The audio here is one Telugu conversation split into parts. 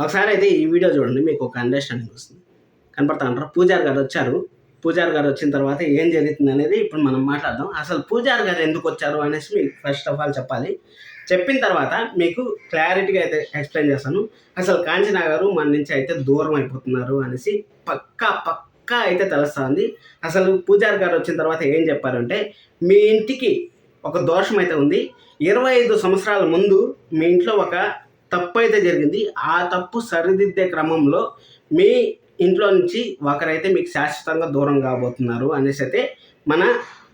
ఒకసారి అయితే ఈ వీడియో చూడండి మీకు ఒక అండర్స్టాండింగ్ వస్తుంది. కనపడతా అంటారు పూజారి గారు వచ్చారు. పూజారి గారు వచ్చిన తర్వాత ఏం జరుగుతుంది అనేది ఇప్పుడు మనం మాట్లాడదాం. అసలు పూజారి గారు ఎందుకు వచ్చారు అనేసి మీకు ఫస్ట్ ఆఫ్ ఆల్ చెప్పాలి. చెప్పిన తర్వాత మీకు క్లారిటీగా అయితే ఎక్స్ప్లెయిన్ చేస్తాను. అసలు కాంచనా గారు మన నుంచి అయితే దూరం అయిపోతున్నారు అనేసి పక్కా పక్కా అయితే తెలుస్తుంది అసలు పూజారి గారు వచ్చిన తర్వాత ఏం చెప్పారంటే మీ ఇంటికి ఒక దోషం అయితే ఉంది. ఇరవై ఐదు సంవత్సరాల ముందు మీ ఇంట్లో ఒక తప్పు అయితే జరిగింది. ఆ తప్పు సరిదిద్దే క్రమంలో మీ ఇంట్లో నుంచి ఒకరైతే మీకు శాశ్వతంగా దూరం కాబోతున్నారు అనేసి అయితే మన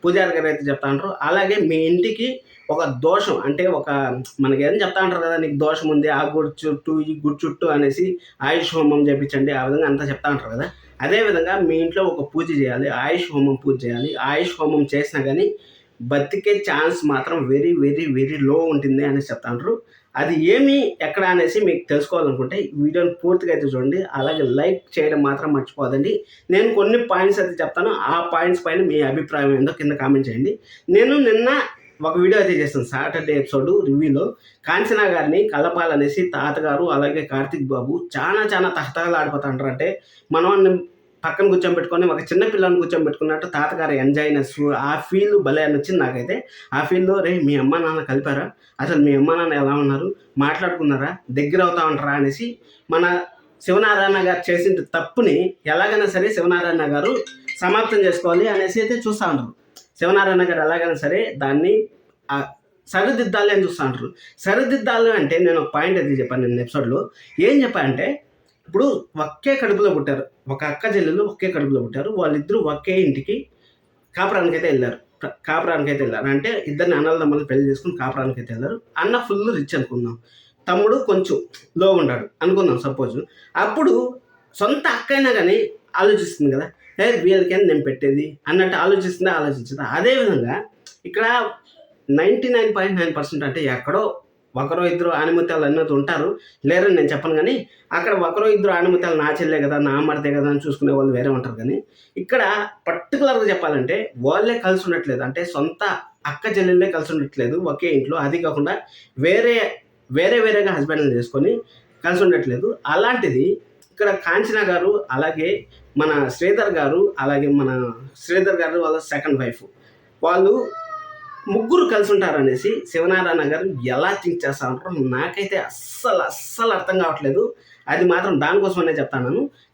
పూజారి గారు అయితే చెప్తా ఉంటారు. అలాగే మీ ఇంటికి ఒక దోషం అంటే ఒక మనకి ఏదైనా చెప్తా ఉంటారు కదా నీకు దోషం ఉంది ఆ గుడి చుట్టూ ఈ గుడి చుట్టూ అనేసి ఆయుష్ హోమం చేయించండి ఆ విధంగా అంతా చెప్తా ఉంటారు కదా. అదే విధంగా మీ ఇంట్లో ఒక పూజ చేయాలి ఆయుష్ హోమం పూజ చేయాలి. ఆయుష్ హోమం చేసినా కానీ బతికే ఛాన్స్ మాత్రం వెరీ వెరీ వెరీ లో ఉంటుంది అనేసి చెప్తా ఉంటారు. అది ఏమి ఎక్కడ అనేసి మీకు తెలుసుకోవాలనుకుంటే వీడియోని పూర్తిగా అయితే చూడండి. అలాగే లైక్ చేయడం మాత్రం మర్చిపోదండి నేను కొన్ని పాయింట్స్ అయితే చెప్తాను. ఆ పాయింట్స్ పైన మీ అభిప్రాయం ఏందో కింద కామెంట్ చేయండి. నేను నిన్న ఒక వీడియో అయితే చేస్తాను సాటర్డే ఎపిసోడ్ రివ్యూలో. కాంచనా గారిని కలపాలనేసి తాతగారు అలాగే కార్తిక్ బాబు చాలా చాలా తహతహలు ఆడిపోతుంటారు అంటే మనం పక్కన కూర్చోబెట్టుకొని ఒక చిన్న పిల్లని కూర్చోబెట్టుకున్నట్టు తాతగారు ఎంజాయ్నెస్ ఆ ఫీల్ భలే అని వచ్చింది నాకైతే. ఆ ఫీల్లో రే మీ అమ్మ నాన్న కలిపారా? అసలు మీ అమ్మ నాన్న ఎలా ఉన్నారు? మాట్లాడుకున్నారా? దగ్గర అవుతా ఉంటారా? అనేసి మన శివనారాయణ గారు చేసిన తప్పుని ఎలాగైనా సరే శివనారాయణ గారు సమాప్తం చేసుకోవాలి అనేసి అయితే చూస్తూ ఉంటారు శివనారాయణ గారు ఎలాగైనా సరే దాన్ని సరిదిద్దాలి అని చూస్తూ ఉంటారు సరిదిద్దాలి అంటే నేను ఒక పాయింట్ అది చెప్పాను నేను ఎపిసోడ్లో. ఏం చెప్పానంటే ఇప్పుడు ఒకే కడుపులో పుట్టారు. ఒక అక్క చెల్లెలు ఒకే కడుపులో పుట్టారు. వాళ్ళిద్దరూ ఒకే ఇంటికి కాపురానికి అయితే వెళ్ళారు. ప్ర- కాపురానికి అయితే వెళ్ళారు. అంటే ఇద్దరిని అన్నదమ్ములు పెళ్ళి చేసుకుని కాపురానికి అయితే వెళ్ళారు. అన్న ఫుల్ రిచ్ అనుకుందాం. తమ్ముడు కొంచెం లో ఉన్నాడు అనుకుందాం సపోజ్. అప్పుడు సొంత అక్క అయినా కానీ ఆలోచిస్తుంది కదా. ఏ వీళ్ళకైనా నేను పెట్టేది? అన్నట్టు ఆలోచిస్తుందా? ఆలోచించదా? అదేవిధంగా ఇక్కడ ninety nine point nine percent అంటే ఎక్కడో ఒకరో ఇద్దరు ఆనిమత్యాలు అన్నది ఉంటారు. లేరని నేను చెప్పను కానీ అక్కడ ఒకరో ఇద్దరు ఆనిమత్యాలు నా చెల్లే కదా నా మడితే కదా అని చూసుకునే వాళ్ళు వేరే ఉంటారు కానీ ఇక్కడ పర్టికులర్గా చెప్పాలంటే వాళ్ళే కలిసి ఉండట్లేదు. అంటే సొంత అక్క చెల్లెళ్ళే కలిసి ఉండట్లేదు. ఒకే ఇంట్లో. అది కాకుండా వేరే వేరే వేరేగా హస్బెండ్ని చేసుకొని కలిసి ఉండట్లేదు. అలాంటిది ఇక్కడ కాంచనా గారు అలాగే మన శ్రీధర్ గారు అలాగే మన శ్రీధర్ గారు వాళ్ళ సెకండ్ వైఫ్ వాళ్ళు ముగ్గురు కలిసి ఉంటారనేసి శివనారాయణ గారు ఎలా థింక్ చేస్తా ఉంటారో నాకైతే అస్సలు అస్సలు అర్థం కావట్లేదు. అది మాత్రం దానికోసమనే చెప్తాను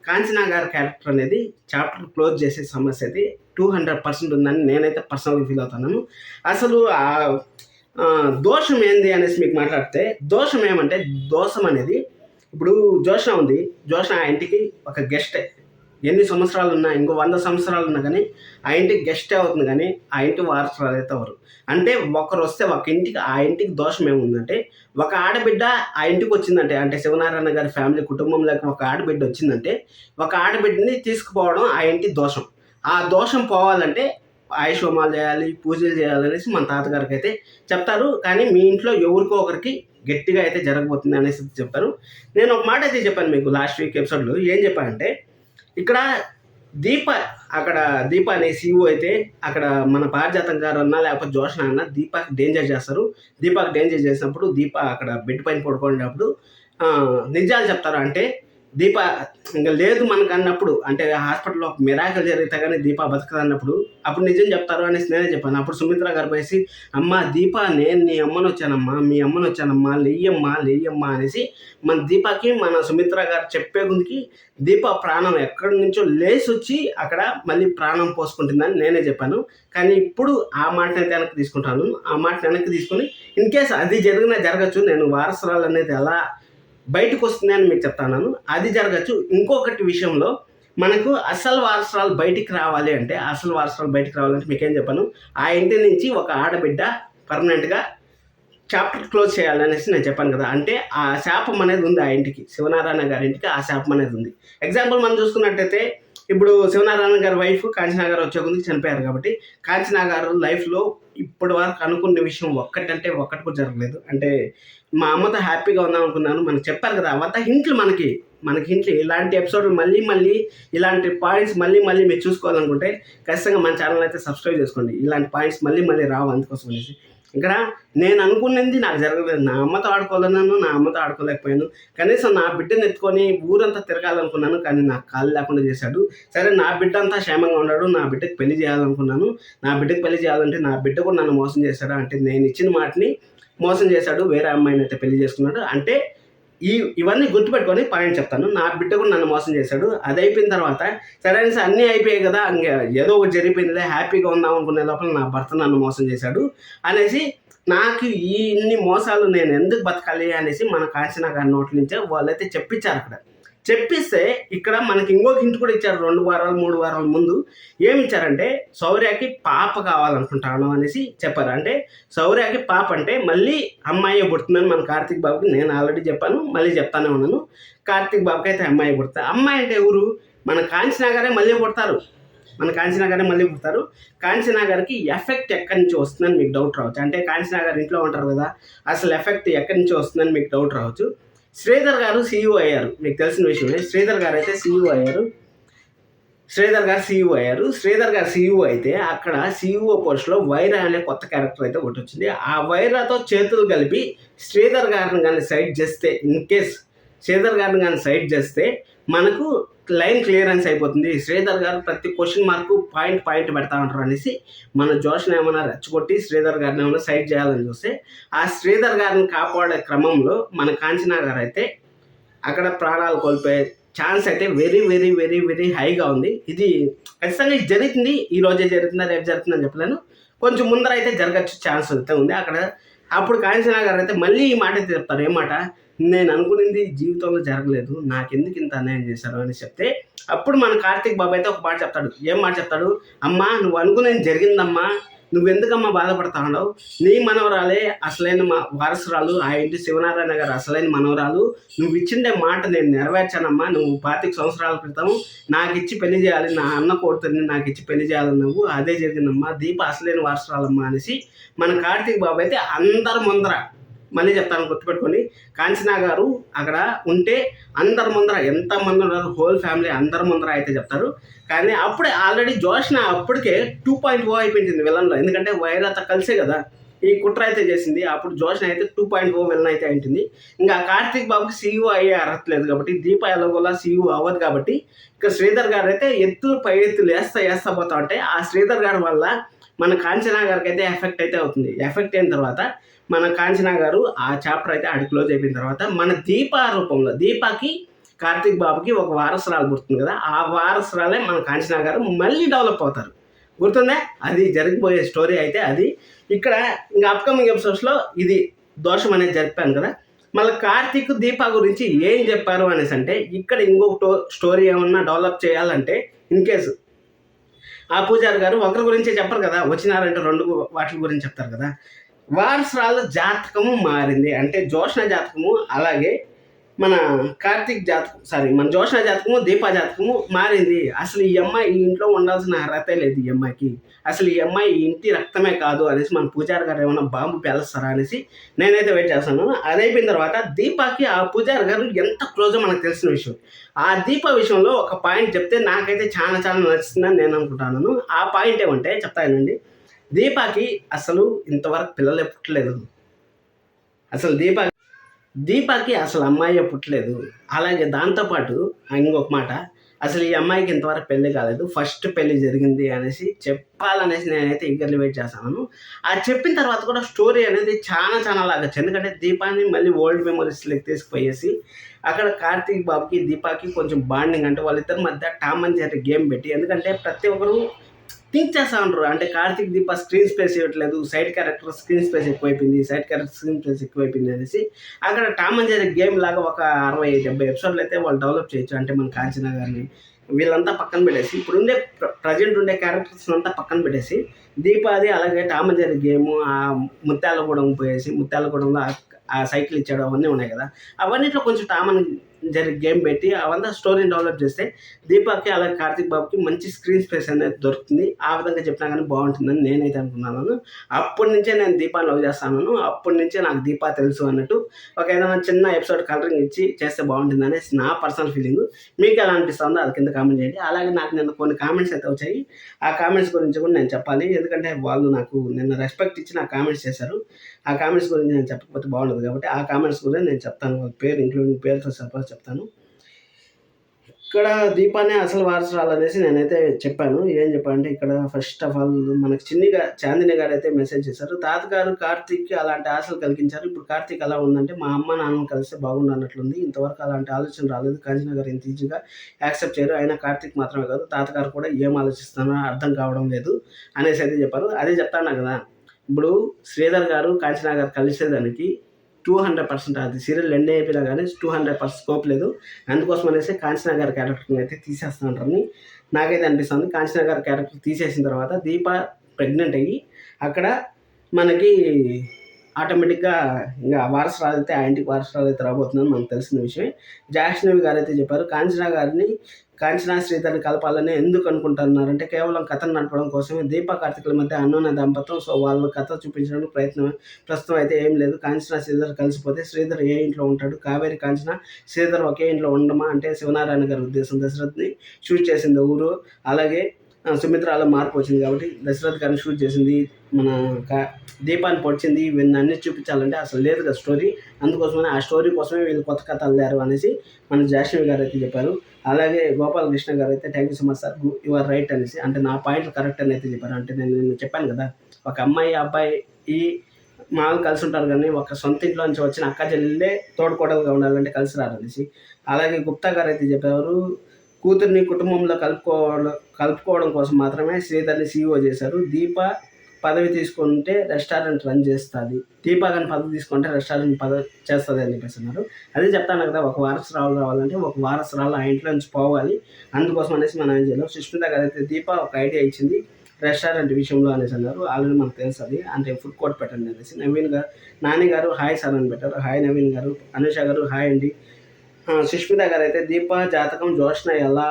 కాంచనా గారి క్యారెక్టర్ అనేది చాప్టర్ క్లోజ్ చేసే సమస్య అయితే టూ హండ్రెడ్ పర్సెంట్ ఉందని నేనైతే పర్సనల్గా ఫీల్ అవుతున్నాను. అసలు ఆ దోషం ఏంది అనేసి మీకు మాట్లాడితే దోషం ఏమంటే దోషం అనేది ఇప్పుడు జోష ఉంది. జోష ఆ ఇంటికి ఒక గెస్టే ఎన్ని సంవత్సరాలు ఉన్నా ఇంకో వంద సంవత్సరాలు ఉన్నా కానీ ఆ ఇంటికి గెస్టే అవుతుంది కానీ ఆ ఇంటి వారసురాలు అయితే ఎవరు? అంటే ఒకరు వస్తే ఒక ఇంటికి ఆ ఇంటికి దోషం ఏముందంటే ఒక ఆడబిడ్డ ఆ ఇంటికి వచ్చిందంటే అంటే శివనారాయణ గారి ఫ్యామిలీ కుటుంబంలోకి ఒక ఆడబిడ్డ వచ్చిందంటే ఒక ఆడబిడ్డని తీసుకుపోవడం ఆ ఇంటి దోషం. ఆ దోషం పోవాలంటే ఆయుష్ హోమాలు చేయాలి పూజలు చేయాలనేసి మన తాతగారికి అయితే చెప్తారు. కానీ మీ ఇంట్లో ఎవరికో ఒకరికి గట్టిగా అయితే జరగబోతుంది అనేసి చెప్తారు నేను ఒక మాట అయితే చెప్పాను మీకు లాస్ట్ వీక్ ఎపిసోడ్లో ఏం చెప్పానంటే ఇక్కడ దీప అక్కడ దీప అనే సీఈఓ అయితే అక్కడ మన పారిజాతం గారు అన్నా లేకపోతే జోషణ అన్న దీపాకి డేంజర్ చేస్తారు. దీపాకి డేంజర్ చేసినప్పుడు దీప అక్కడ బెడ్ పైన పడుకునేటప్పుడు నిజాలు చెప్తారు అంటే దీప ఇంకా లేదు మనకు అన్నప్పుడు అంటే హాస్పిటల్లో ఒక మిరాకల్ జరిగితే కానీ దీప బతకదు అన్నప్పుడు అప్పుడు నిజం చెప్తారు అనేసి నేనే చెప్పాను. అప్పుడు సుమిత్ర గారు వేసి అమ్మ దీప నేను నీ అమ్మను వచ్చానమ్మా మీ అమ్మను వచ్చానమ్మా లేయమ్మా లేయ్యమ్మా అనేసి మన దీపకి మన సుమిత్ర గారు చెప్పే గుందికి దీప ప్రాణం ఎక్కడి నుంచో లేచి వచ్చి అక్కడ మళ్ళీ ప్రాణం పోసుకుంటుందని నేనే చెప్పాను. కానీ ఇప్పుడు ఆ మాట వెనక్కి తీసుకుంటాను. ఆ మాట వెనక్కి తీసుకొని ఇన్ కేస్ అది జరిగినా జరగచ్చు నేను వారసురాలు అనేది ఎలా బయటకు వస్తుందని మీకు చెప్తాను అది జరగచ్చు. ఇంకొకటి విషయంలో మనకు అసలు వారసరాలు బయటికి రావాలి అంటే అసలు వారసరాలు బయటికి రావాలంటే మీకేం చెప్పాను. ఆ ఇంటి నుంచి ఒక ఆడబిడ్డ పర్మనెంట్గా చాప్టర్ క్లోజ్ చేయాలనేసి నేను చెప్పాను కదా. అంటే ఆ శాపం అనేది ఉంది ఆ ఇంటికి. శివనారాయణ గారి ఇంటికి ఆ శాపం అనేది ఉంది. ఎగ్జాంపుల్ మనం చూసుకున్నట్టయితే ఇప్పుడు శివనారాయణ గారి వైఫ్ కాంచనా గారు వచ్చే ముందుకు చనిపోయారు కాబట్టి కాంచనా గారు లైఫ్లో ఇప్పటి వరకు అనుకున్న విషయం ఒక్కటంటే ఒక్కటి కూడా జరగలేదు. అంటే మా అమ్మతో హ్యాపీగా ఉందాం అనుకున్నాను. మనకు చెప్పారు కదా అవత హింట్లు మనకి. మనకి హింట్లు ఇలాంటి ఎపిసోడ్లు మళ్ళీ మళ్ళీ ఇలాంటి పాయింట్స్ మళ్ళీ మళ్ళీ మీరు చూసుకోవాలనుకుంటే ఖచ్చితంగా మన ఛానల్ అయితే సబ్స్క్రైబ్ చేసుకోండి. ఇలాంటి పాయింట్స్ మళ్ళీ మళ్ళీ రావు అందుకోసం అనేసి. ఇక్కడ నేను అనుకున్నది నాకు జరగలేదు. నా అమ్మతో ఆడుకోవాలన్నాను నా అమ్మతో ఆడుకోలేకపోయాను. కనీసం నా బిడ్డను ఎత్తుకొని ఊరంతా తిరగాలనుకున్నాను కానీ నాకు కాలు లేకుండా చేశాడు. సరే నా బిడ్డ అంతా క్షేమంగా ఉన్నాడు. నా బిడ్డకి పెళ్ళి చేయాలనుకున్నాను. నా బిడ్డకి పెళ్ళి చేయాలంటే నా బిడ్డ కూడా నన్ను మోసం చేశాడు? అంటే నేను ఇచ్చిన మాటని మోసం చేశాడు. వేరే అమ్మాయిని అయితే పెళ్ళి చేసుకున్నాడు. అంటే ఈ ఇవన్నీ గుర్తుపెట్టుకొని పాయింట్ చెప్తాను. నా బిడ్డ కూడా నన్ను మోసం చేశాడు. అది అయిపోయిన తర్వాత సరే అనేసి అన్నీ అయిపోయాయి కదా ఇంకా ఏదో ఒకటి జరిగిపోయిందిలే హ్యాపీగా ఉందాం అనుకునే లోపల నా భర్త నన్ను మోసం చేశాడు అనేసి నాకు ఈ ఇన్ని మోసాలు నేను ఎందుకు బతకాలి అనేసి మన కాంచనా గారి నోట్ల నుంచే వాళ్ళైతే చెప్పించారు అక్కడ. చెప్పిస్తే ఇక్కడ మనకి ఇంకొక ఇంటి కూడా ఇచ్చారు. రెండు వారాలు మూడు వారాల ముందు. ఏమి ఇచ్చారంటే సౌర్యకి పాప కావాలనుకుంటాను అనేసి చెప్పారు. అంటే సౌర్యకి పాప అంటే మళ్ళీ అమ్మాయి పుడుతుందని మన కార్తీక్ బాబుకి నేను ఆల్రెడీ చెప్పాను. మళ్ళీ చెప్తానే ఉన్నాను. కార్తీక్ బాబుకి అయితే అమ్మాయి పుడతారు అమ్మాయి అంటే ఎవరు? మన కాంచనాగారే మళ్ళీ పుడతారు. మన కాంచనాగారే మళ్ళీ పుడతారు. కాంచనాగారికి ఎఫెక్ట్ ఎక్కడి నుంచి వస్తుందని మీకు డౌట్ రావచ్చు. అంటే కాంచనాగారు ఇంట్లో ఉంటారు కదా అసలు ఎఫెక్ట్ ఎక్కడి నుంచి వస్తుందని మీకు డౌట్ రావచ్చు. శ్రీధర్ గారు సీఈఓ అయ్యారు. మీకు తెలిసిన విషయమే శ్రీధర్ గారు అయితే సీఈఓ అయ్యారు. శ్రీధర్ గారు సీఈఓ అయ్యారు. శ్రీధర్ గారు సీఈఓ అయితే అక్కడ సీఈఓ పోస్ట్లో వైరా అనే కొత్త క్యారెక్టర్ అయితే ఒకటి వచ్చింది. ఆ వైరాతో చేతులు కలిపి శ్రీధర్ గారిని కానీ సైడ్ చేస్తే ఇన్ కేస్ శ్రీధర్ గారిని కానీ సైడ్ చేస్తే మనకు లైన్ క్లియరెన్స్ అయిపోతుంది. శ్రీధర్ గారు ప్రతి క్వశ్చన్ మార్క్ పాయింట్ పాయింట్ పెడతా ఉంటారు అనేసి మన జోష్ని ఏమైనా రెచ్చగొట్టి శ్రీధర్ గారిని ఏమైనా సైడ్ చేయాలని చూస్తే ఆ శ్రీధర్ గారిని కాపాడే క్రమంలో మన కాంచనా గారు అయితే అక్కడ ప్రాణాలు కోల్పోయే ఛాన్స్ అయితే వెరీ వెరీ వెరీ వెరీ హైగా ఉంది. ఇది ఖచ్చితంగా ఇది జరుగుతుంది. ఈ రోజే జరుగుతుందా రేపు జరుగుతుందని చెప్పలేను. కొంచెం ముందర అయితే జరగచ్చు ఛాన్స్ అయితే ఉంది. అక్కడ అప్పుడు కాంచనా గారు అయితే మళ్ళీ ఈ మాట అయితే చెప్తారు ఏమాట నేను అనుకున్నది జీవితంలో జరగలేదు. నాకెందుకు ఇంత అన్యాయం చేశారు అని చెప్తే అప్పుడు మన కార్తీక్ బాబు అయితే ఒక మాట చెప్తాడు. ఏం మాట చెప్తాడు? అమ్మా నువ్వు అనుకునేది జరిగిందమ్మా. నువ్వెందుకమ్మా బాధపడతా ఉండవు నీ మనవరాలే అసలైన మా వారసురాలు. ఆ ఇంటి శివనారాయణ గారు అసలైన మనవరాలు. నువ్వు ఇచ్చిండే మాట నేను నెరవేర్చానమ్మా. నువ్వు పాతిక సంవత్సరాల క్రితం నాకు ఇచ్చి పెళ్ళి చేయాలి. నా అన్న కోరుతుంది నాకు ఇచ్చి పెళ్ళి చేయాలని నువ్వు అదే జరిగిందమ్మా. దీప అసలైన వారసురాలమ్మా అనేసి మన కార్తీక్ బాబు అయితే అందరి ముందర మళ్ళీ చెప్తాను గుర్తుపెట్టుకొని కాంచనా గారు అక్కడ ఉంటే అందరి ముందర ఎంత మంది ఉన్నారు హోల్ ఫ్యామిలీ అందరి ముందర అయితే చెప్తారు. కానీ అప్పుడే ఆల్రెడీ జోష్న అప్పటికే టూ పాయింట్ ఓ అయిపోయింది విలన్లో ఎందుకంటే వైరత కలిసే కదా. ఈ కుట్ర అయితే చేసింది. అప్పుడు జోష్న అయితే టూ పాయింట్ ఓ విలన్ అయితే అయింటుంది. ఇంకా కార్తీక్ బాబుకి సీఈఓ అయ్యే అర్హత లేదు కాబట్టి దీప ఎలాగోలా సీఈఓ అవ్వదు కాబట్టి ఇక శ్రీధర్ గారు అయితే ఎత్తులు పై ఎత్తులు వేస్తా వేస్తా పోతా ఉంటే ఆ శ్రీధర్ గారి వల్ల మన కాంచనా గారికి అయితే ఎఫెక్ట్ అయితే అవుతుంది. ఎఫెక్ట్ అయిన తర్వాత మన కాంచనా గారు ఆ చాప్టర్ అయితే ఆడి క్లోజ్ అయిపోయిన తర్వాత మన దీప రూపంలో దీపాకి కార్తీక్ బాబుకి ఒక వారసురాలు గుర్తుంది కదా ఆ వారసురాలే మన కాంచనా గారు మళ్ళీ డెవలప్ అవుతారు. గుర్తుందా? అది జరిగిపోయే స్టోరీ అయితే అది. ఇక్కడ ఇంకా అప్కమింగ్ ఎపిసోడ్స్లో ఇది దోషం అనేది జరిపాను కదా. మళ్ళీ కార్తీక్ దీప గురించి ఏం చెప్పారు అనేసి అంటే ఇక్కడ ఇంకొక స్టోరీ ఏమన్నా డెవలప్ చేయాలంటే ఇన్ కేసు ఆ పూజారి గారు ఒకరి గురించే చెప్పరు కదా వచ్చినారంటే రెండు వాటి గురించి చెప్తారు కదా. వారసురాల జాతకము మారింది. అంటే జోష్ణ జాతకము అలాగే మన కార్తీక్ జాతకం సారీ మన జోష్న జాతకము దీపా జాతకము మారింది. అసలు ఈ అమ్మాయి ఈ ఇంట్లో ఉండాల్సిన అర్హతే లేదు ఈ అమ్మాయికి. అసలు ఈ అమ్మాయి ఈ ఇంటి రక్తమే కాదు అనేసి మన పూజారి గారు ఏమైనా బాంబు పేలుస్తారా అనేసి నేనైతే వెయిట్ చేస్తాను అది అయిపోయిన తర్వాత దీపాకి ఆ పూజారి గారు ఎంత క్లోజో మనకు తెలిసిన విషయం. ఆ దీప విషయంలో ఒక పాయింట్ చెప్తే నాకైతే చాలా చాలా నచ్చుతుందని నేను అనుకుంటాను ఆ పాయింట్ ఏమంటే చెప్తానండి దీపాకి అసలు ఇంతవరకు పిల్లలే పుట్టలేదు. అసలు దీపా దీపాకి అసలు అమ్మాయి పుట్టలేదు. అలాగే దాంతోపాటు ఇంకొక మాట అసలు ఈ అమ్మాయికి ఇంతవరకు పెళ్ళి కాలేదు. ఫస్ట్ పెళ్ళి జరిగింది అనేసి చెప్పాలనేసి నేనైతే ఈగర్లీ వెయిట్ చేస్తాను ఆ చెప్పిన తర్వాత కూడా స్టోరీ అనేది చాలా చాలా లాగచ్చు ఎందుకంటే దీపాన్ని మళ్ళీ ఓల్డ్ మెమరీస్లోకి తీసుకుపోయేసి అక్కడ కార్తీక్ బాబుకి దీపాకి కొంచెం బాండింగ్ అంటే వాళ్ళిద్దరి మధ్య టామ్ అని చెప్పి గేమ్ పెట్టి ఎందుకంటే ప్రతి ఒక్కరు థింక్ చేస్తా ఉంటారు. అంటే కార్తిక్ దీప స్క్రీన్ స్పేస్ ఇవ్వట్లేదు సైడ్ క్యారెక్టర్ స్క్రీన్ స్పేస్ ఎక్కువైపోయింది సైడ్ క్యారెక్టర్ స్క్రీన్ స్పేస్ ఎక్కువైపోయింది అనేసి అక్కడ టామ్ అండ్ జెర్రీ గేమ్ లాగా ఒక అరవై డెబ్బై ఎపిసోడ్లు అయితే వాళ్ళు డెవలప్ చేయొచ్చు. అంటే మన కాంచనా గారిని వీళ్ళంతా పక్కన పెట్టేసి ఇప్పుడు ఉండే ప్రజెంట్ ఉండే క్యారెక్టర్స్ అంతా పక్కన పెట్టేసి దీపాది అలాగే టామ్ అండ్ జెర్రీ గేమ్ ఆ ముత్యాలగూడెం పోయేసి ముత్యాలగూడెంలో ఆ సైకిల్ ఇచ్చాడు అవన్నీ ఉన్నాయి కదా. అవన్నిట్లో కొంచెం టామ్ జరిగే గేమ్ పెట్టి అవంతా స్టోరీని డెవలప్ చేస్తే దీపాకి అలాగే కార్తిక్ బాబుకి మంచి స్క్రీన్ స్పేస్ అనేది దొరుకుతుంది. ఆ విధంగా చెప్పినా కానీ బాగుంటుందని నేనైతే అనుకున్నాను. అప్పటి నుంచే నేను దీపాన్ని లవ్ చేస్తాను. అప్పటి నుంచే నాకు దీపా తెలుసు అన్నట్టు ఒక ఏదైనా చిన్న ఎపిసోడ్ కలరింగ్ ఇచ్చి చేస్తే బాగుంటుంది అనేసి నా పర్సనల్ ఫీలింగ్ మీకు ఎలా అనిపిస్తుందో అది కింద కామెంట్ చేయండి. అలాగే నాకు నిన్న కొన్ని కామెంట్స్ అయితే వచ్చాయి. ఆ కామెంట్స్ గురించి కూడా నేను చెప్పాలి. ఎందుకంటే వాళ్ళు నాకు నిన్న రెస్పెక్ట్ ఇచ్చి నా కామెంట్స్ చేశారు. ఆ కామెంట్స్ గురించి నేను చెప్పకపోతే బాగుండదు కాబట్టి ఆ కామెంట్స్ కూడా నేను చెప్తాను. పేరు ఇంక్లూడింగ్ పేరుతో సపోజ్ చెప్తాను. ఇక్కడ దీపాన్ని అసలు వారసరాలనేసి నేనైతే చెప్పాను. ఏం చెప్పానంటే ఇక్కడ ఫస్ట్ ఆఫ్ ఆల్ మనకి చిన్నిగా చాందిని గారు అయితే మెసేజ్ చేశారు. తాతగారు కార్తీక్ అలాంటి ఆశలు కలిగించారు. ఇప్పుడు కార్తీక్ అలా ఉందంటే మా అమ్మ నాన్న కలిస్తే బాగుండు అన్నట్లుంది ఇంతవరకు అలాంటి ఆలోచన రాలేదు. కాంచన ఇంత ఈజీగా యాక్సెప్ట్ చేయరు. అయినా కార్తీక్ మాత్రమే కాదు తాతగారు కూడా ఏం ఆలోచిస్తానో అర్థం కావడం లేదు అనేసి అయితే చెప్పారు. అదే చెప్తాను కదా. ఇప్పుడు శ్రీధర్ గారు కాంచనా గారు కలిసేదానికి టూ హండ్రెడ్ పర్సెంట్ అది సీరియల్ ఎండ్ అయిపోయినా కానీ టూ హండ్రెడ్ పర్సెంట్ స్కోప్ లేదు. అందుకోసం అనేసి కాంచనా గారి క్యారెక్టర్ని అయితే తీసేస్తానంటారని నాకైతే అనిపిస్తుంది కాంచనా గారి క్యారెక్టర్ తీసేసిన తర్వాత దీప ప్రెగ్నెంట్ అయ్యి అక్కడ మనకి ఆటోమేటిక్గా ఇంకా వారసురాలు అయితే ఆ ఇంటికి వారసురాలు అయితే రాబోతుందని మనకు తెలిసిన విషయమే. జాష్నవి గారు అయితే చెప్పారు కాంచనా గారిని కాంచనా శ్రీధర్ని కలపాలని ఎందుకు అనుకుంటున్నారంటే కేవలం కథను నడపడం కోసమే. దీప కార్తికుల మధ్య అన్నోన దంపతం సో వాళ్ళు కథ చూపించడానికి ప్రయత్నం ప్రస్తుతం అయితే ఏం లేదు. కాంచనా శ్రీధర్ కలిసిపోతే శ్రీధర్ ఏ ఇంట్లో ఉంటాడు? కావేరి కాంచన శ్రీధర్ ఒకే ఇంట్లో ఉండమా? అంటే శివనారాయణ గారి ఉద్దేశం దశరథ్ని షూట్ చేసింది ఊరు. అలాగే సుమిత్రాలో మార్పు వచ్చింది కాబట్టి దశరథ్ గారిని షూట్ చేసింది మన దీపాన్ని పొడిచింది ఇవన్నీ అన్ని చూపించాలంటే అసలు లేదు కదా స్టోరీ అందుకోసమని ఆ స్టోరీ కోసమే వీళ్ళు కొత్త కథ అల్లారు అనేసి మన జాషవి గారు అయితే చెప్పారు. అలాగే గోపాలకృష్ణ గారు అయితే thank you so much sir you are right అనేసి అంటే నా పాయింట్ కరెక్ట్ అని అయితే చెప్పారు. అంటే నేను నేను చెప్పాను కదా ఒక అమ్మాయి అబ్బాయి ఈ మామూలు కలిసి ఉంటారు కానీ ఒక సొంత ఇంట్లో నుంచి వచ్చిన అక్క చెల్లెళ్ళే తోడుకోడలుగా ఉండాలంటే కలిసి రారు అనేసి అలాగే గుప్తా గారు అయితే చెప్పారు కూతుర్ని కుటుంబంలో కలుపుకోవడం కలుపుకోవడం కోసం మాత్రమే శ్రీధర్ని సీఈఓ చేశారు. దీప పదవి తీసుకుంటే రెస్టారెంట్ రన్ చేస్తుంది. దీపా కానీ పదవి తీసుకుంటే రెస్టారెంట్ పదవి చేస్తుంది అని చెప్పేసి అన్నారు. అదే చెప్తాను కదా ఒక వారసురాలు రావాలంటే ఒక వారసురాలు ఆ ఇంట్లో నుంచి పోవాలి. అందుకోసం అనేసి మనం ఏం చేయాలి. సుష్మిత గారైతే దీప ఒక ఐడియా ఇచ్చింది రెస్టారెంట్ విషయంలో అనేసి అన్నారు. ఆల్రెడీ మనకు తెలుసు అది. అంటే ఫుడ్ కోర్ట్ పెట్టండి అనేసి. నవీన్ గారు నాని గారు హాయ్ సార్ అని పెట్టారు. హాయ్ నవీన్ గారు అనుష గారు హాయ్ అండి. సుష్మిత గారు అయితే దీప జాతకం జోష్న ఎలా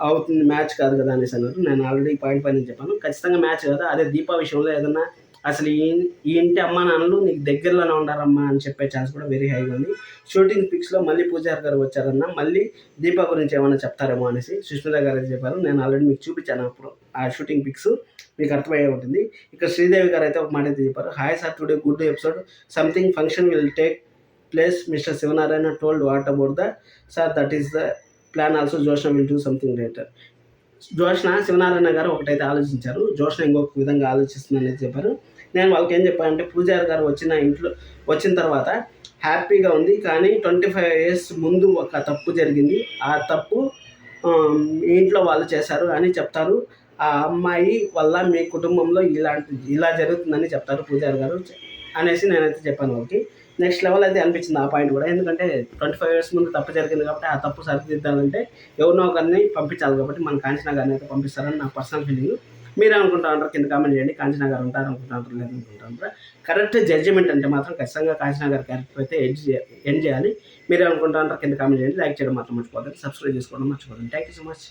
అవుతుంది మ్యాచ్ కాదు కదా అనేసి అన్నారు. నేను ఆల్రెడీ పాయింట్ పైన చెప్పాను. ఖచ్చితంగా మ్యాచ్ కదా. అదే దీప విషయంలో ఏదన్నా అసలు ఈ ఈ ఇంటి అమ్మా నాన్నలు నీకు దగ్గరలోనే ఉండారమ్మా అని చెప్పే ఛాన్స్ కూడా వెరీ హైగా ఉంది. షూటింగ్ పిక్స్లో మళ్ళీ పూజారి గారు వచ్చారన్న మళ్ళీ దీప గురించి ఏమైనా చెప్తారేమో అనేసి సుష్మిత గారు చెప్పారు. నేను ఆల్రెడీ మీకు చూపించాను అప్పుడు ఆ షూటింగ్ పిక్స్. మీకు అర్థమయ్యే ఉంటుంది. ఇక్కడ శ్రీదేవి గారు అయితే ఒక మాట అయితే చెప్పారు. Hi sir today good episode something function will take place mister Shivanarayana told what about the sir that is the plan also Jyotsna will do something later Jyotsna Shivanarayana గారు ఒకటైతే ఆలోచించారు. జోష్ణ ఇంకొక విధంగా ఆలోచిస్తుందని చెప్పారు. నేను వాళ్ళకి ఏం చెప్పానంటే పూజారి గారు వచ్చిన ఇంట్లో వచ్చిన తర్వాత హ్యాపీగా ఉంది కానీ ట్వంటీ ఫైవ్ ఇయర్స్ ముందు ఒక తప్పు జరిగింది. ఆ తప్పు ఇంట్లో వాళ్ళు చేశారు అని చెప్తారు. ఆ అమ్మాయి వల్ల మీ కుటుంబంలో ఇలాంటి ఇలా జరుగుతుందని చెప్తారు పూజారి గారు. అనేసి నేనైతే చెప్పాను వాళ్ళకి. నెక్స్ట్ లెవెల్ అయితే అనిపించింది ఆ పాయింట్ కూడా. ఎందుకంటే ట్వంటీ ఫైవ్ ఇయర్స్ ముందు తప్పు జరిగింది కాబట్టి ఆ తప్పు సరిదిద్దాలంటే ఎవరినో ఒకరిని పంపించాలి కాబట్టి మన కాంచనా గారిని అయితే పంపిస్తారని నా పర్సనల్ ఫీలింగ్ మీరు అనుకుంటా ఉంటారు కింద కామెంట్ చేయండి. కాంచనా గారు ఉంటారు అనుకుంటారు లేదు అనుకుంటా కరెక్ట్ జడ్జిమెంట్ అంటే మాత్రం ఖచ్చితంగా కాంచనా గారి క్యారెక్టర్ అయితే ఎండ్ ఎండ్ చేయాలి. మీరు అనుకుంటా ఉంటారు కింద కామెంట్ చేయండి. లైక్ చేయడం మాత్రం మర్చిపోతుంది సబ్స్క్రైబ్ చేసుకోవడం మర్చిపోతుంది థ్యాంక్ యూ సో మచ్